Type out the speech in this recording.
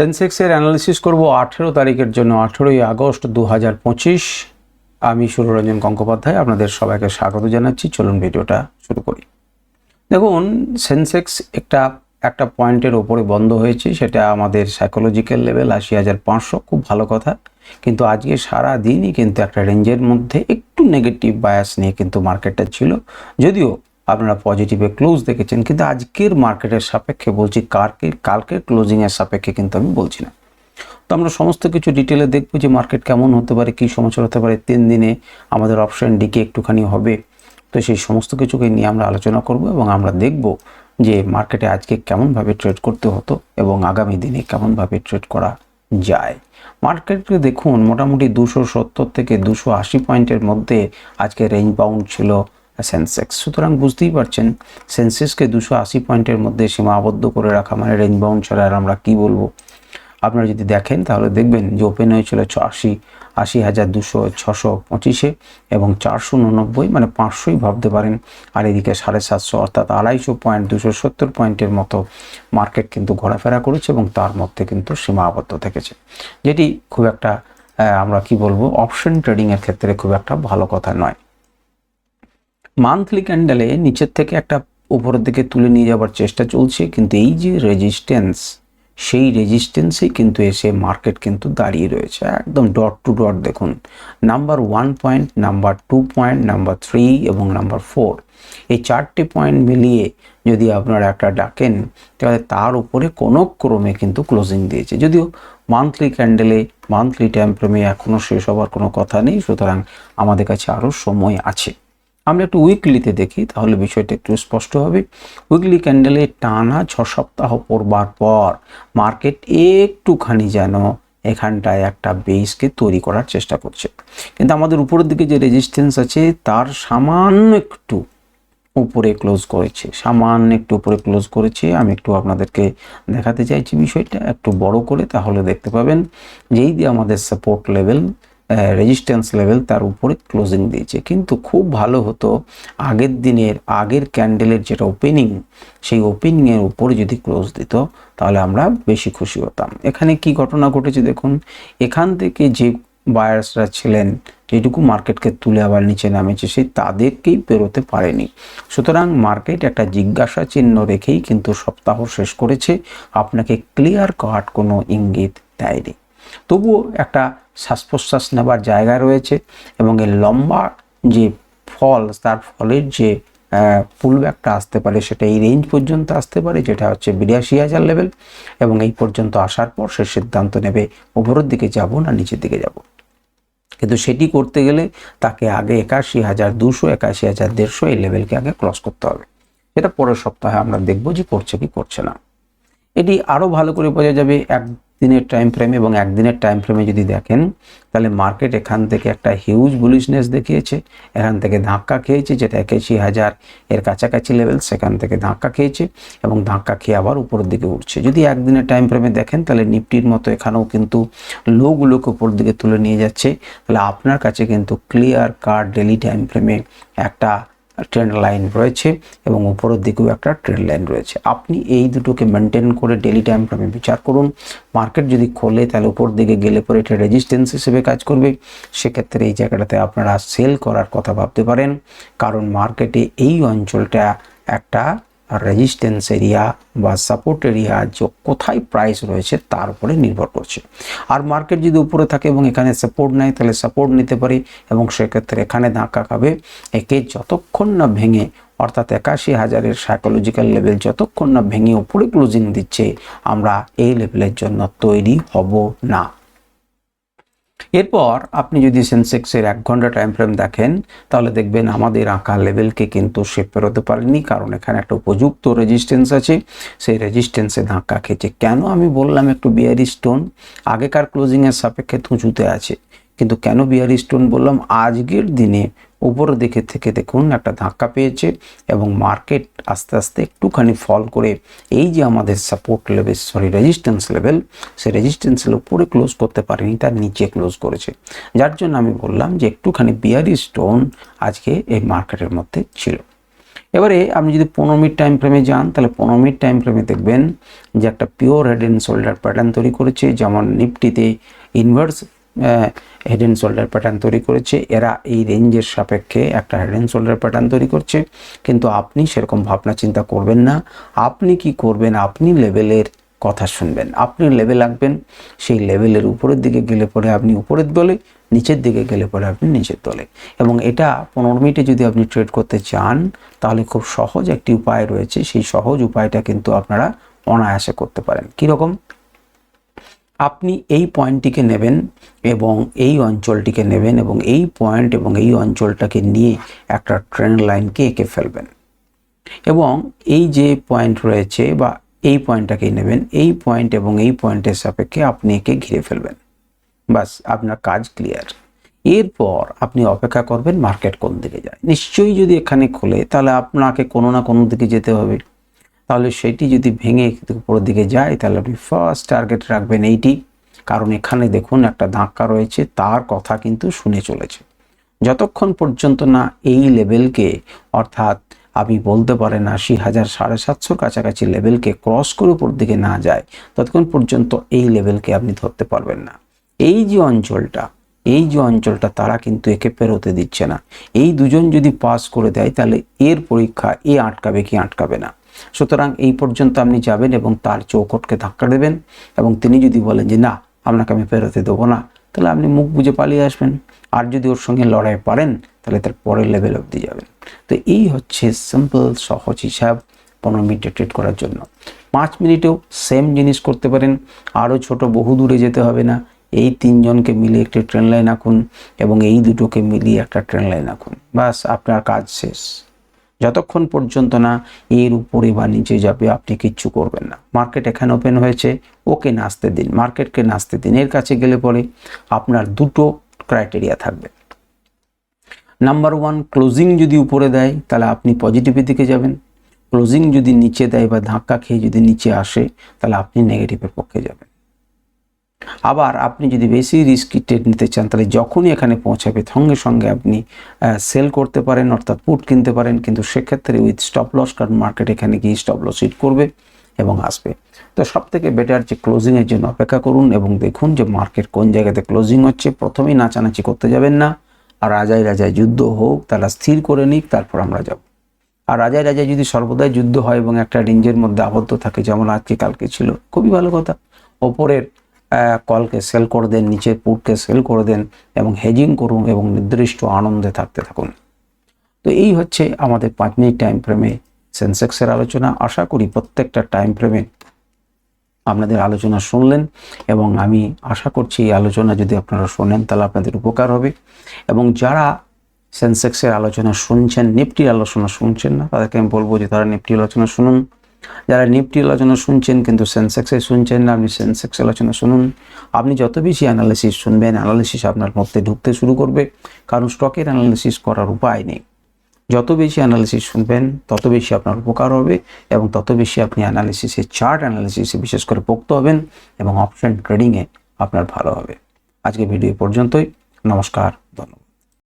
সেন্সেক্সের analysis করব আঠেরো তারিখের জন্য, আঠেরোই আগস্ট দু হাজার পঁচিশ। আমি সুররঞ্জন গঙ্গোপাধ্যায়, আপনাদের সবাইকে স্বাগত জানাচ্ছি। চলুন ভিডিওটা শুরু করি। দেখুন সেন্সেক্স একটা একটা পয়েন্টের ওপরে বন্ধ হয়েছে, সেটা আমাদের সাইকোলজিক্যাল লেভেল আশি হাজার পাঁচশো, খুব ভালো কথা। কিন্তু আজকে সারা দিনই কিন্তু একটা রেঞ্জের মধ্যে একটু নেগেটিভ বায়াস নিয়ে কিন্তু মার্কেটটা ছিল। যদিও আপনারা পজিটিভে ক্লোজ দেখেছেন, কিন্তু আজকের মার্কেটের সাপেক্ষে বলছি কালকে কালকের ক্লোজিংয়ের সাপেক্ষে কিন্তু আমি বলছি না। তো আমরা সমস্ত কিছু ডিটেলে দেখব যে মার্কেট কেমন হতে পারে, কী সমস্যা হতে পারে, তিন দিনে আমাদের অপশন ডিকে একটুখানি হবে। তো সেই সমস্ত কিছুকে নিয়ে আমরা আলোচনা করব এবং আমরা দেখব যে মার্কেটে আজকে কেমনভাবে ট্রেড করতে হতো এবং আগামী দিনে কেমনভাবে ট্রেড করা যায়। মার্কেটকে দেখুন, মোটামুটি দুশো সত্তর থেকে দুশো আশি পয়েন্টের মধ্যে আজকে রেঞ্জ বাউন্ড ছিল। সেন্সেক্স। সুতরাং বুঝতেই পারছেন, সেন্সেক্সকে দুশো আশি পয়েন্টের মধ্যে সীমাবদ্ধ করে রাখা মানে রেঞ্জ বাউন্ড ছাড়া আর আমরা কী বলব? আপনারা যদি দেখেন তাহলে দেখবেন যে ওপেন হয়েছিল ছ আশি আশি হাজার দুশো, ছশো পঁচিশে এবং চারশো উননব্বই মানে পাঁচশোই ভাবতে পারেন। আর এদিকে সাড়ে সাতশো অর্থাৎ আড়াইশো পয়েন্ট, দুশো সত্তর পয়েন্টের মতো মার্কেট কিন্তু ঘোরাফেরা করেছে এবং তার মধ্যে কিন্তু সীমাবদ্ধ থেকেছে। যেটি খুব একটা আমরা কি বলব, অপশন ট্রেডিংয়ের ক্ষেত্রে খুব একটা ভালো কথা নয়। মান্থলি ক্যান্ডেলে নিচের থেকে একটা উপরের দিকে তুলে নিয়ে যাওয়ার চেষ্টা চলছে, কিন্তু এই যে রেজিস্ট্যান্স সেই রেজিস্ট্যান্সেই কিন্তু এসে মার্কেট কিন্তু দাঁড়িয়ে রয়েছে। একদম ডট টু ডট দেখুন number one point number two point number three এবং নাম্বার ফোর এই চারটে পয়েন্ট মিলিয়ে যদি আপনারা একটা ডাকেন, তাহলে তার উপরে কোনো ক্রমে কিন্তু ক্লোজিং দিয়েছে। যদিও মান্থলি ক্যান্ডেলে মান্থলি টাইম ফ্রেমে এখনও শেষ হওয়ার কোনো কথা নেই, সুতরাং আমাদের কাছে আরও সময় আছে। আমরা একটু উইকলিতে দেখি, তাহলে বিষয়টা একটু স্পষ্ট হবে। উইকলি ক্যান্ডেলে টানা ছ সপ্তাহ পড়বার পর মার্কেট একটুখানি যেন এখানটায় একটা বেসকে তৈরি করার চেষ্টা করছে। কিন্তু আমাদের উপরের দিকে যে রেজিস্ট্যান্স আছে, তার সামান্য একটু উপরে ক্লোজ করেছে। সামান্য একটু উপরে ক্লোজ করেছে। আমি একটু আপনাদেরকে দেখাতে চাইছি বিষয়টা একটু বড় করে, তাহলে দেখতে পাবেন যেই দিয়ে আমাদের সাপোর্ট লেভেল রেজিস্ট্যান্স লেভেল তার উপরে ক্লোজিং দিয়েছে। কিন্তু খুব ভালো হতো আগের দিনের, আগের ক্যান্ডেলের যেটা ওপেনিং সেই ওপেনিংয়ের উপরে যদি ক্লোজ দিত, তাহলে আমরা বেশি খুশি হতাম। এখানে কি ঘটনা ঘটেছে দেখুন, এখান থেকে যে বায়ার্সরা ছিলেন, যেটুকু মার্কেটকে তুলে আবার নিচে নামেছে সেই তাদেরকেই পেরোতে পারেনি। সুতরাং মার্কেট একটা জিজ্ঞাসা চিহ্ন রেখেই কিন্তু সপ্তাহ শেষ করেছে, আপনাকে ক্লিয়ার কাট কোনো ইঙ্গিত দেয়নি। তবুও একটা শ্বাস প্রশ্বাস নেবার জায়গা রয়েছে এবং এর লম্বা যে ফল, তার ফলের যে পুলব্যাকটা আসতে পারে, সেটা এই রেঞ্জ পর্যন্ত আসতে পারে, যেটা হচ্ছে বিরাশি হাজার লেভেল এবং এই পর্যন্ত আসার পর সে সিদ্ধান্ত নেবে, উপরের দিকে যাব না, নিচের দিকে যাব। কিন্তু সেটি করতে গেলে তাকে আগে একাশি হাজার দুশো, একাশি হাজার দেড়শো এই লেভেলকে আগে ক্রস করতে হবে। সেটা পরের সপ্তাহে আমরা দেখব যে করছে কি করছে না। এটি আরও ভালো করে বোঝা যাবে, এক দিনের টাইম ফ্রেম এবং একদিনের টাইম ফ্রেমে যদি দেখেন, তাহলে মার্কেট এখান থেকে একটা হিউজ বুলিশনেস দেখিয়েছে। এখান থেকে ধাক্কা খেয়েছে, যেটা একাশি হাজার এর কাছাকাছি লেভেল সেখান থেকে ধাক্কা খেয়েছে এবং ধাক্কা খেয়ে আবার উপরের দিকে উঠছে। যদি একদিনের টাইম ফ্রেমে দেখেন, তাহলে নিফটির মতো এখানেও কিন্তু লোগুলোকে উপর দিকে তুলে নিয়ে যাচ্ছে। তাহলে আপনার কাছে কিন্তু ক্লিয়ার কার ডেলি টাইম ফ্রেমে একটা ট্রেন্ড লাইন রয়েছে এবং উপরের দিকেও একটা ট্রেন্ড লাইন রয়েছে। আপনি এই দুটোকে মেনটেন করে ডেলি টাইম ফ্রেমে বিচার করুন। মার্কেট যদি খোলে, তাহলে উপর দিকে গেলে পরে এটা রেজিস্ট্যান্স হিসেবে কাজ করবে। সেক্ষেত্রে এই জায়গাটাতে আপনারা সেল করার কথা ভাবতে পারেন। কারণ মার্কেটে এই অঞ্চলটা একটা রেজিস্ট্যান্স এরিয়া বা সাপোর্ট এরিয়া যে কোথায় প্রাইস রয়েছে তার উপরে নির্ভর করছে। আর মার্কেট যদি উপরে থাকে এবং এখানে সাপোর্ট নেয়, তাহলে সাপোর্ট নিতে পারি এবং সেক্ষেত্রে এখানে ধাক্কা খাবে। একে যতক্ষণ না ভেঙে, অর্থাৎ একাশি হাজারের সাইকোলজিক্যাল লেভেল যতক্ষণ না ভেঙে উপরে ক্লোজিং দিচ্ছে, আমরা এই লেভেলের জন্য তৈরি হব না। এরপর আপনি যদি সেন্সেক্সের এক ঘণ্টা টাইম ফ্রেম দেখেন, তাহলে দেখবেন আমাদের আঁকা লেভেলকে কিন্তু সে ফেরোতে পারেনি। কারণ এখানে একটা উপযুক্ত রেজিস্ট্যান্স আছে। সেই রেজিস্ট্যান্সে ধাক্কা খেয়েছে। কেন আমি বললাম একটু বিয়ারি স্টোন আগেকার ক্লোজিংয়ের সাপেক্ষে উঁচুতে আছে। কিন্তু কেন বিহারি স্টোন বললাম, আজকের দিনে উপর দিকে থেকে দেখুন একটা ধাক্কা পেয়েছে এবং মার্কেট আস্তে আস্তে একটুখানি ফল করে এই যে আমাদের support level sorry resistance level সেই রেজিস্ট্যান্সের উপরে ক্লোজ করতে পারেনি, তার নিচে ক্লোজ করেছে। যার জন্য আমি বললাম যে একটুখানি বিয়ারি স্টোন আজকে এই মার্কেটের মধ্যে ছিল। এবারে আপনি যদি পনেরো মিনিট টাইম ফ্রেমে যান, তাহলে পনেরো মিনিট টাইম ফ্রেমে দেখবেন যে একটা pure head and shoulder pattern তৈরি করেছে, যেমন নিফটিতে inverse head and shoulder pattern তৈরি করেছে। এরা এই রেঞ্জের সাপেক্ষে একটা হেড অ্যান্ড শোল্ডার প্যাটার্ন তৈরি করছে। কিন্তু আপনি সেরকম ভাবনা চিন্তা করবেন না। আপনি কি করবেন? আপনি লেভেলের কথা শুনবেন। আপনি লেভেল আঁকবেন। সেই লেভেলের উপরের দিকে গেলে পরে আপনি উপরের দলে, নিচের দিকে গেলে পরে আপনি নিচের দলে। এবং এটা পনেরো মিনিটে যদি আপনি ট্রেড করতে চান, তাহলে খুব সহজ একটি উপায় রয়েছে। সেই সহজ উপায়টা কিন্তু আপনারা অনায়াসে করতে পারেন। কীরকম? আপনি এই পয়েন্টটিকে নেবেন এবং এই অঞ্চলটিকে নেবেন এবং এই পয়েন্ট এবং এই অঞ্চলটাকে নিয়ে একটা ট্রেন্ড লাইনকে এঁকে ফেলবেন। এবং এই যে পয়েন্ট রয়েছে বা এই পয়েন্টটাকেই নেবেন, এই পয়েন্ট এবং এই পয়েন্টের সাপেক্ষে আপনি একে ঘিরে ফেলবেন। বাস আপনার কাজ ক্লিয়ার। এরপর আপনি অপেক্ষা করবেন মার্কেট কোন দিকে যায়। নিশ্চয়ই যদি এখানে খোলে, তাহলে আপনাকে কোনো না কোনো দিকে যেতে হবে। তাহলে সেটি যদি ভেঙে উপরের দিকে যায়, তাহলে আপনি ফার্স্ট টার্গেট রাখবেন এইটি। কারণ এখানে দেখুন একটা ধাক্কা রয়েছে, তার কথা কিন্তু শুনে চলেছে। যতক্ষণ পর্যন্ত না এই লেভেলকে অর্থাৎ আপনি বলতে পারেন আশি হাজার সাড়ে সাতশোর কাছাকাছি লেভেলকে ক্রস করে উপর দিকে না যায়, ততক্ষণ পর্যন্ত এই লেভেলকে আপনি ধরতে পারবেন না। এই যে অঞ্চলটা, এই যে অঞ্চলটা তারা কিন্তু একে পেরোতে দিচ্ছে না। এই দুজন যদি পাস করে দেয়, তাহলে এর পরীক্ষা এ আটকাবে কি আটকাবে না। সুতরাং এই পর্যন্ত আপনি যাবেন এবং তার চৌকটকে ধাক্কা দেবেন এবং তিনি যদি বলেন যে, না, আপনাকে আমি পেরোতে দেবো না, তাহলে আপনি মুখ বুঝে পালিয়ে আসবেন। আর যদি ওর সঙ্গে লড়াই পারেন, তাহলে তার পরের লেভেল অবধি যাবেন। তো এই হচ্ছে সিম্পল সহজ হিসাব পনেরো মিনিটে ট্রেড করার জন্য। পাঁচ মিনিটেও সেম জিনিস করতে পারেন। আরও ছোট বহু দূরে যেতে হবে না। এই তিনজনকে মিলিয়ে একটি ট্রেন লাইন আঁকুন এবং এই দুটোকে মিলিয়ে একটা ট্রেন লাইন আঁকুন। বাস আপনার কাজ শেষ। যতক্ষণ পর্যন্ত না এর উপরে বা নিচে যাবে, আপনি কিচ্ছু করবেন না। মার্কেট এখানে ওপেন হয়েছে, ওকে নাচতে দিন, মার্কেটকে নাচতে দিন, এর কাছে গেলে পরে আপনার দুটো ক্রাইটেরিয়া থাকবে। নাম্বার ওয়ান ক্লোজিং যদি উপরে দেয়, তাহলে আপনি পজিটিভের দিকে যাবেন। ক্লোজিং যদি নিচে দেয় বা ধাক্কা খেয়ে যদি নিচে আসে, তাহলে আপনি নেগেটিভের পক্ষে যাবেন। আবার আপনি যদি বেশি রিস্কি ট্রেড নিতে চান, তাহলে যখনই এখানে পৌঁছাবে, সঙ্গে সঙ্গে আপনি সেল করতে পারেন, অর্থাৎ পুট কিনতে পারেন, কিন্তু সেক্ষেত্রে উইথ স্টপ লস কারণ মার্কেট এখানে গিয়ে স্টপ লস হিট করবে এবং আসবে। তো সব থেকে বেটার যে ক্লোজিংয়ের জন্য অপেক্ষা করুন এবং দেখুন যে মার্কেট কোন জায়গাতে ক্লোজিং হচ্ছে। প্রথমেই নাচানাচি করতে যাবেন না। আর রাজায় রাজায় যুদ্ধ হোক, তারা স্থির করে নিক, তারপর আমরা যাব। আর রাজায় রাজায় যদি সর্বদাই যুদ্ধ হয় এবং একটা রেঞ্জের মধ্যে আবদ্ধ থাকে, যেমন আজকে কালকে ছিল, খুবই ভালো কথা। ওপরের কলকে সেল করে দেন নিচের পুটকে সেল করে দেন এবং হেজিং করুন এবং নির্দিষ্ট আনন্দে থাকতে থাকুন। তো এই হচ্ছে আমাদের পাঁচ মিনিট টাইম ফ্রেমে সেন্সেক্সের আলোচনা। আশা করি প্রত্যেকটা টাইম ফ্রেমে আপনাদের আলোচনা শুনলেন এবং আমি আশা করছি এই আলোচনা যদি আপনারা শোনেন তাহলে আপনাদের উপকার হবে এবং যারা সেন্সেক্সের আলোচনা শুনছেন, নিফটির আলোচনা শুনছেন না, তাদেরকে আমি বলব যে তারা নিফটি আলোচনা শুনুন। যারা নিফটি আলোচনা শুনছেন কিন্তু সেন্সেক্সে শুনছেন না, আপনি সেন্সেক্স আলোচনা শুনুন। আপনি যত বেশি অ্যানালিসিস শুনবেন অ্যানালিসিস আপনার মধ্যে ঢুকতে শুরু করবে, কারণ স্টকের অ্যানালিসিস করার উপায় নেই। যত বেশি অ্যানালিসিস শুনবেন, তত বেশি আপনার উপকার হবে এবং তত বেশি আপনি অ্যানালিসিসে চার্ট অ্যানালিসিসে বিশেষ করে পোক্ত হবেন এবং অপশন ট্রেডিংয়ে আপনার ভালো হবে। আজকে ভিডিও পর্যন্তই। নমস্কার